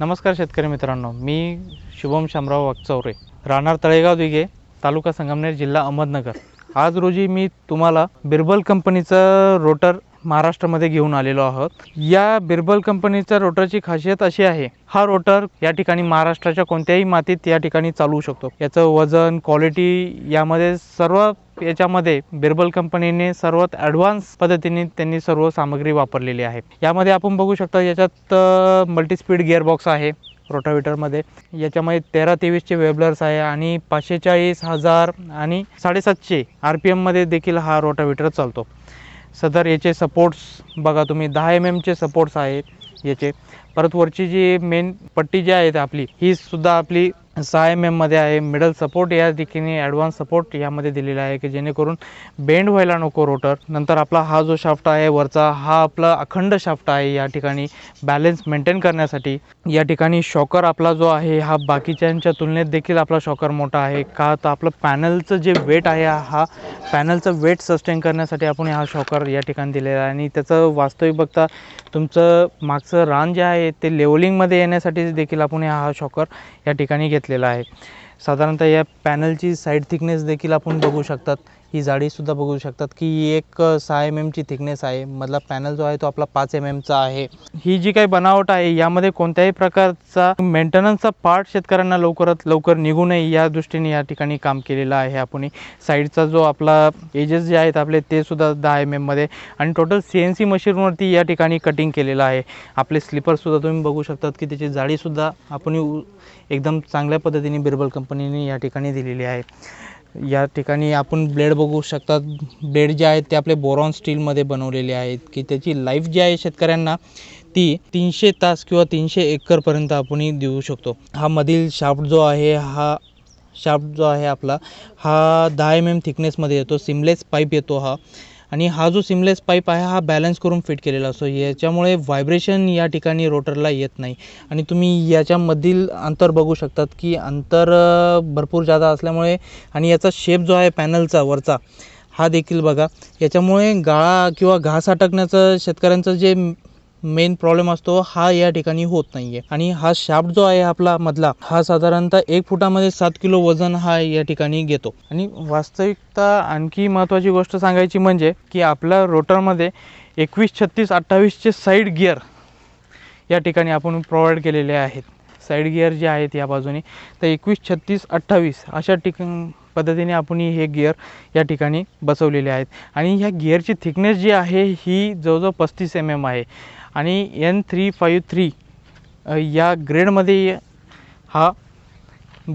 नमस्कार शेतकरी मित्रांनो मी शुभम शामराव वागचौरे राहणार तळेगाव दिघे तालुका संगमनेर जिल्हा अहमदनगर. आज रोजी मी तुम्हाला बिरबल कंपनीचं रोटर महाराष्ट्रामध्ये घेऊन आलेलो आहोत. या बिरबल कंपनीच्या रोटरची खासियत अशी आहे हा रोटर या ठिकाणी महाराष्ट्राच्या कोणत्याही मातीत या ठिकाणी चालवू शकतो. याचं वजन क्वालिटी यामध्ये सर्व याच्यामध्ये बिरबल कंपनीने सर्वात ॲडव्हान्स पद्धतीने त्यांनी सर्व सामग्री वापरलेली आहे. यामध्ये आपण बघू शकता याच्यात मल्टीस्पीड गिअरबॉक्स आहे रोटावेटरमध्ये याच्यामध्ये तेरा तेवीसचे वेबलर्स आहे आणि पाचशे चाळीस हजार आणि साडेसातशे आर पी एममध्ये देखील हा रोटावेटर चालतो. सदर याचे सपोर्ट्स बघा तुम्ही दहा एम एमचे सपोर्ट्स आहेत याचे. परत वरची जी मेन पट्टी जी आहे आपली ही सुद्धा आपली सहा एम एममध्ये आहे मिडल सपोर्ट या ठिकाणी ॲडव्हान्स सपोर्ट यामध्ये दिलेला आहे की जेणेकरून बेंड व्हायला नको रोटर नंतर आपला हा जो शाफ्ट आहे वरचा हा आपला अखंड शाफ्ट आहे या ठिकाणी बॅलेन्स मेंटेन करण्यासाठी. या ठिकाणी शॉकर आपला जो आहे हा बाकीच्यांच्या तुलनेत देखील आपला शॉकर मोठा आहे. का तर आपलं पॅनलचं जे वेट आहे हा पॅनलचं वेट सस्टेन करण्यासाठी आपण हा शॉकर या ठिकाणी दिलेला आहे. आणि त्याचं वास्तविक बघता तुमचं मागचं रान जे आहे ते लेवलिंगमध्ये येण्यासाठी देखील आपण हा शॉकर या ठिकाणी घेतला घेतलेला आहे. साधारणतः या पॅनलची साईड थिकनेस देखील आपण बघू शकतात. ही जाडीसुद्धा बघू शकतात की ही एक सहा एम एमची थिकनेस आहे. मधला पॅनल जो आहे तो आपला पाच एम एमचा आहे. ही जी काही बनावट आहे यामध्ये कोणत्याही प्रकारचा मेंटेनन्सचा पार्ट शेतकऱ्यांना लवकरात लवकर निघू नये या दृष्टीने या ठिकाणी काम केलेलं आहे आपण. साईडचा जो आपला एजेस जे आहेत आपले ते सुद्धा दहा एम एममध्ये आणि टोटल सी एन सी मशीनवरती या ठिकाणी कटिंग केलेलं आहे. आपले स्लीपरसुद्धा तुम्ही बघू शकतात की त्याची जाडीसुद्धा आपण एकदम चांगल्या पद्धतीने बिरबल कंपनीने या ठिकाणी दिलेली आहे. या ठिकाणी आपण ब्लेड बघू शकतात. ब्लेड जे आहेत ते आपले बोरॉन स्टीलमध्ये बनवलेले आहेत की त्याची लाईफ जी आहे शेतकऱ्यांना ती तीनशे तास किंवा तीनशे एकरपर्यंत आपण देऊ शकतो. हा मधील शाफ्ट जो आहे हा शाफ्ट जो आहे आपला हा दहा एम एम थिकनेसमध्ये येतो. सिमलेस पाईप येतो हा. आणि हा जो सिमलेस पाईप आहे हा बॅलन्स करून फिट केलेला असतो. याच्यामुळे व्हायब्रेशन या ठिकाणी रोटरला येत नाही. आणि तुम्ही याच्यामधील अंतर बघू शकतात की अंतर भरपूर जादा असल्यामुळे आणि याचा शेप जो आहे पॅनलचा वरचा हा देखील बघा. याच्यामुळे गाळा किंवा घास अटकण्याचं शेतकऱ्यांचं जे मेन प्रॉब्लेम असतो हा या ठिकाणी होत नाही आहे आणि हा शाफ्ट जो आहे आपला मधला हा साधारणतः एक फुटामध्ये सात किलो वजन हा या ठिकाणी घेतो. आणि वास्तविकता आणखी महत्त्वाची गोष्ट सांगायची म्हणजे की आपल्या रोटरमध्ये एकवीस छत्तीस अठ्ठावीसचे साईड गिअर या ठिकाणी आपण प्रोव्हाइड केलेले आहेत. साईड गिअर जे आहेत या बाजूने तर एकवीस छत्तीस अठ्ठावीस अशा ठिक पद्धतीने आपण हे गिअर या ठिकाणी बसवलेले आहेत. आणि ह्या गिअरची थिकनेस जी आहे ही जवळजवळ पस्तीस एम एम आहे. आणि एन थ्री फाईव्ह थ्री या ग्रेडमध्ये हा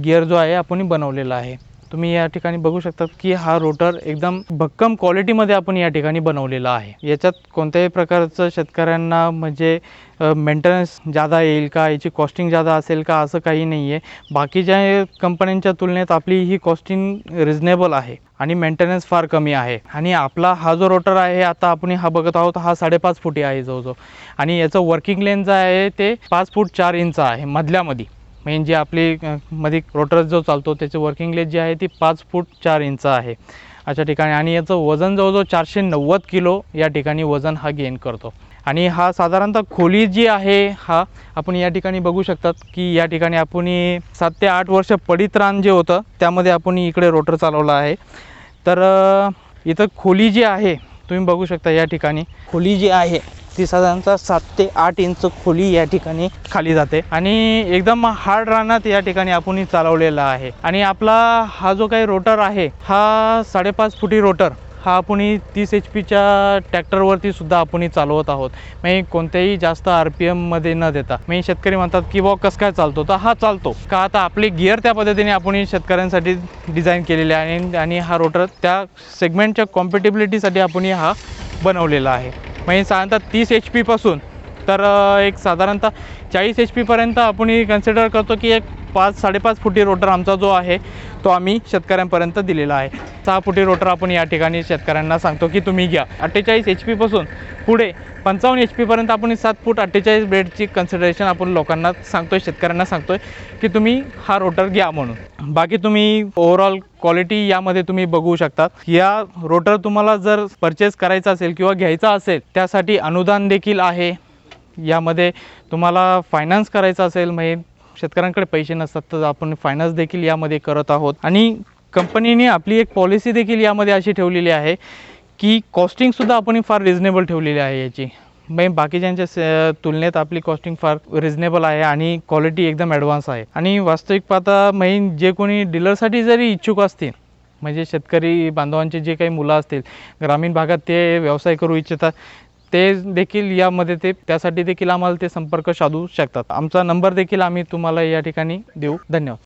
गिअर जो आहे आपण बनवलेला आहे. तुम्ही या ठिकाणी बघू शकता की हा रोटर एकदम भक्कम क्वालिटीमध्ये आपण या ठिकाणी बनवलेला आहे. याच्यात कोणत्याही प्रकारचं शेतकऱ्यांना म्हणजे मेंटेनन्स जादा येईल का याची कॉस्टिंग जादा असेल का असं काही नाही आहे बाकीच्या कंपन्यांच्या तुलनेत आपली ही कॉस्टिंग रिझनेबल आहे आणि मेंटेनन्स फार कमी आहे. आणि आपला हा जो रोटर आहे आता आपण हा बघत आहोत हा साडेपाच फुटी आहे जवळजवळ. आणि याचं वर्किंग लेन जे आहे ते पाच फूट चार इंच आहे मधल्यामध्ये मेन जी आपली मध्ये रोटर जो चालतो त्याचे वर्किंग लेज जी आहे ती पाच फूट चार इंच आहे. अशा ठिकाणी आणि याचं वजन जवळजवळ चारशे नव्वद किलो या ठिकाणी वजन हा गेन करतो. आणि हा साधारणतः खोली जी आहे हा आपण या ठिकाणी बघू शकतात की या ठिकाणी आपण सात ते आठ वर्ष पडित रान जे होतं त्यामध्ये आपण इकडे रोटर चालवला आहे. तर इथं खोली जी आहे तुम्ही बघू शकता या ठिकाणी. खोली जी आहे ती साधारणतः सात ते आठ इंच खोली या ठिकाणी खाली जाते. आणि एकदम हार्ड रानात या ठिकाणी आपण चालवलेला आहे. आणि आपला हा जो काही रोटर आहे हा साडेपाच फुटी रोटर हा आपण तीस एच पीच्या ट्रॅक्टरवरती सुद्धा आपण चालवत आहोत. मी कोणत्याही जास्त आर पी एममध्ये न देता म्हणजे शेतकरी म्हणतात की बा कसं काय चालतो? तर हा चालतो. का आता आपले गिअर त्या पद्धतीने आपण शेतकऱ्यांसाठी डिझाईन केलेले आहे आणि- आणि हा रोटर त्या सेगमेंटच्या कॉम्पिटेबिलिटीसाठी आपण हा बनवलेला आहे. म्हणजे साधारणतः तीस एच पीपासून तर एक साधारणतः चाळीस एच पीपर्यंत आपण कन्सिडर करतो की एक पाच साडेपाच फुटी रोटर आमचा जो आहे तो आम्ही शेतकऱ्यांपर्यंत दिलेला आहे. सहा फुटी रोटर आपण या ठिकाणी शेतकऱ्यांना सांगतो की तुम्ही घ्या. अठ्ठेचाळीस एच पीपासून पुढे पंचावन्न एच पीपर्यंत आपण सात फूट अठ्ठेचाळीस ब्रेडची कन्सिडरेशन आपण लोकांना सांगतोय शेतकऱ्यांना सांगतोय की तुम्ही हा रोटर घ्या म्हणून. बाकी तुम्ही ओव्हरऑल क्वालिटी यामध्ये तुम्ही बघू शकतात या रोटर तुम्हाला जर परचेस करायचा असेल किंवा घ्यायचा असेल त्यासाठी अनुदान देखील आहे. यामध्ये तुम्हाला फायनान्स करायचा असेल म्हणजे शेतकऱ्यांकडे पैसे नसतात तर आपण फायनान्स देखील यामध्ये करत आहोत. आणि कंपनीने आपली एक पॉलिसी देखील यामध्ये अशी ठेवलेली आहे की कॉस्टिंगसुद्धा आपण फार रिझनेबल ठेवलेली आहे याची. म्हणजे बाकीच्यांच्या स- तुलनेत आपली कॉस्टिंग फार रिझनेबल आहे आणि क्वालिटी एकदम ॲडव्हान्स आहे. आणि वास्तविक पाहता मेन जे कोणी डीलरसाठी जरी इच्छुक असतील म्हणजे शेतकरी बांधवांचे जे काही मुलं असतील ग्रामीण भागात ते व्यवसाय करू इच्छितात ते देखील यामध्ये ते त्यासाठी देखील आम्हाला ते संपर्क साधू शकतात. आमचा नंबर देखील आम्ही तुम्हाला या ठिकाणी देऊ. धन्यवाद.